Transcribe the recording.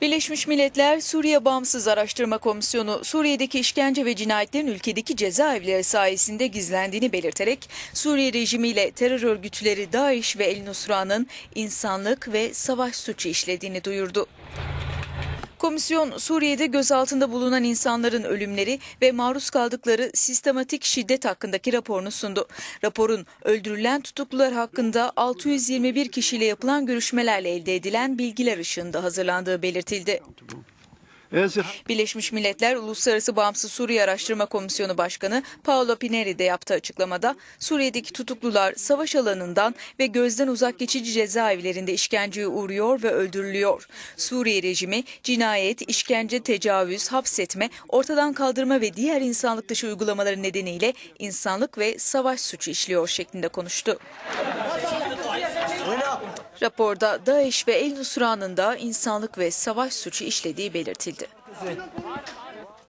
Birleşmiş Milletler Suriye Bağımsız Araştırma Komisyonu Suriye'deki işkence ve cinayetlerin ülkedeki cezaevleri sayesinde gizlendiğini belirterek Suriye rejimiyle terör örgütleri DAEŞ ve El Nusra'nın insanlık ve savaş suçu işlediğini duyurdu. Komisyon Suriye'de gözaltında bulunan insanların ölümleri ve maruz kaldıkları sistematik şiddet hakkındaki raporunu sundu. Raporun öldürülen tutuklular hakkında 621 kişiyle yapılan görüşmelerle elde edilen bilgiler ışığında hazırlandığı belirtildi. Birleşmiş Milletler Uluslararası Bağımsız Suriye Araştırma Komisyonu Başkanı Paolo Pineri de yaptığı açıklamada Suriye'deki tutuklular savaş alanından ve gözden uzak geçici cezaevlerinde işkenceye uğruyor ve öldürülüyor. Suriye rejimi cinayet, işkence, tecavüz, hapsetme, ortadan kaldırma ve diğer insanlık dışı uygulamaları nedeniyle insanlık ve savaş suçu işliyor şeklinde konuştu. Raporda DAEŞ ve El Nusra'nın da insanlık ve savaş suçu işlediği belirtildi.